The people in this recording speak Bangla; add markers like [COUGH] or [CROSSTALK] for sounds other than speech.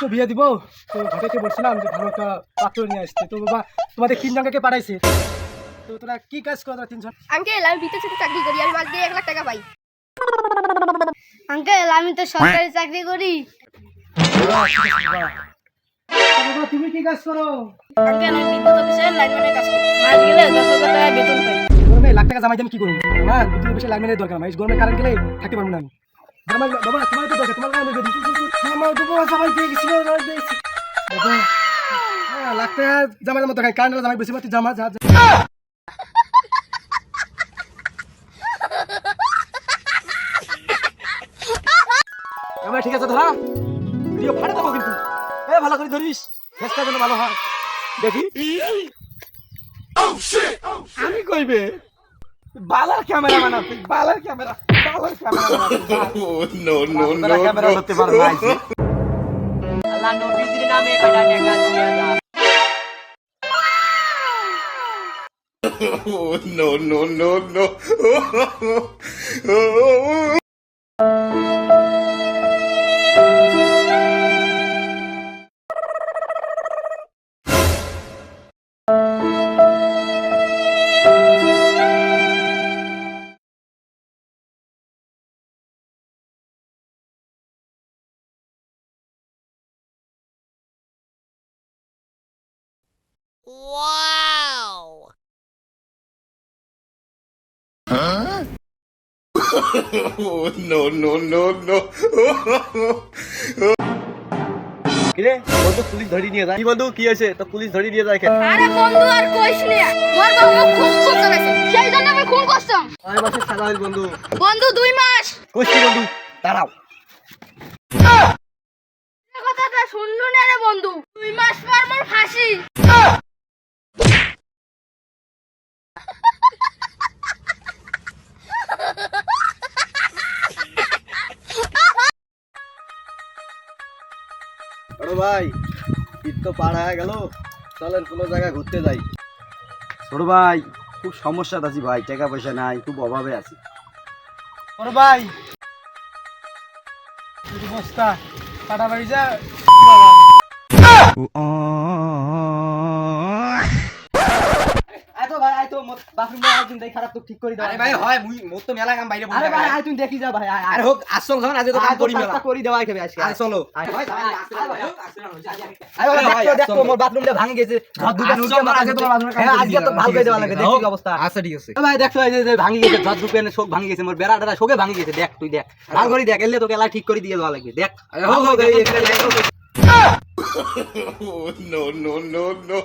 তো বিয়ে দিব। তো ঘটেতে বলছিলাম যে ভালো একটা পাত্র নিয়ে আসতে। তো বাবা তোমাদের তিনজনকে পাঠাইছে? তো তোরা কি কাজ করো তোরা তিনজন আঙ্কেল আমি চাকরি করি আমি মাস দিয়ে এক লাখ টাকা পাই। আঙ্কেল আমি তো সরকারি চাকরি করি। বাবা তুমি কি কাজ করো? আঙ্কেল আমি বিদ্যুৎ অফিসে লাইনম্যানের কাজ করি। মাস গেলে দশ হাজার টাকা বেতন পাই। গরমে লাখ টাকা জামাই আমি কি করব? বিদ্যুৎ লাইনের দরকার আমার এই গরমে কারেন্ট গেলে থাকতে পারব না আমি। বাবা তোমার তো দরকার তোমার লাইনে যদি আমার তো বাবা জামাই দিয়ে গেছিল জামাই দিয়ে গেছি। বাবা হ্যাঁ লাখ জামা দরকার কারেন্ট জামাই বেশি পাচ্ছি জামা যা যা। ঠিক আছে ধরা ভিডিও ফাটে দেবো কিন্তু। এ ভালো করে ধরিস ফেসটা যেন ভালো হয়। দেখি। আমি কইবে বালার ক্যামেরা বানাতে বালার ক্যামেরা বালার camera Oh, no, no, no, camera no. ধরতে পারো না আইছি। আল্লাহ নবীজির নামে কয়টা টাকা দিয়ে দাও Oh, no, no, no, [LAUGHS] oh, [LAUGHS] no, no, no, no. কিরে? বন্ধু পুলিশ ধরি নিয়ে যায় কি বন্ধু কি হয়েছে? তো পুলিশ ধরি নিয়ে যায় আরে বন্ধু আর কইস না। মোর বাবু সেই জন্য আমি খুন মাসের সাজা হইল বন্ধু। বন্ধু দুই মাস। কইছি বন্ধু দাঁড়াও। কথাটা শুনলু না রে বন্ধু? দুই মাস পর মোর বড় ভাই ঈদ তো পার হয়ে গেল। চলেন কোনো জায়গায় ঘুরতে যাই। ছোট ভাই খুব সমস্যাতে আছি ভাই টাকা পয়সা নাই খুব অভাবে আছি। ওরে ভাই। বস্তা কাটা বাড়ি যা আয় তো ভাই তো বাথরুম একদিন দেখ খারাপ তো ঠিক করে দাও আরে ভাই হয় মুই মোর তো মেলা কাম বাইরে আরে ভাই থাকে। আয় দেখি যা ভাই আরে হোক আসল যখন আজ তো কাম করি মেলা করি দেওয়া খাবে আজকে আরে চলো আয় ভাই, ভাই, ভাই, আয়, ভাই, আয়, আরে আয়, ভাই, দেখো, দেখো, মোর বাথরুমটা ভাঙে গেছে ঘর দুটো আসল আমার আজকে তোমার বাথরুমে কাম হ্যাঁ, আজকে তো ভালো করে দেওয়া ঠিক আছে, দেখি অবস্থা আচ্ছা ঠিক আছে ভাই দেখছ এই যে যে ভাঙি গেছে এনে শোক ভাঙি গেছে মোর বেড়া টেড়া শোকে ভাঙি গেছে দেখ তুই দেখ ভালো করে দেখ এলে তোকে এলা ঠিক করে দিয়ে দেওয়া লাগবে দেখ আরে হোক, হোক, এই, এই, এই, এই, Oh, no, no, no, no.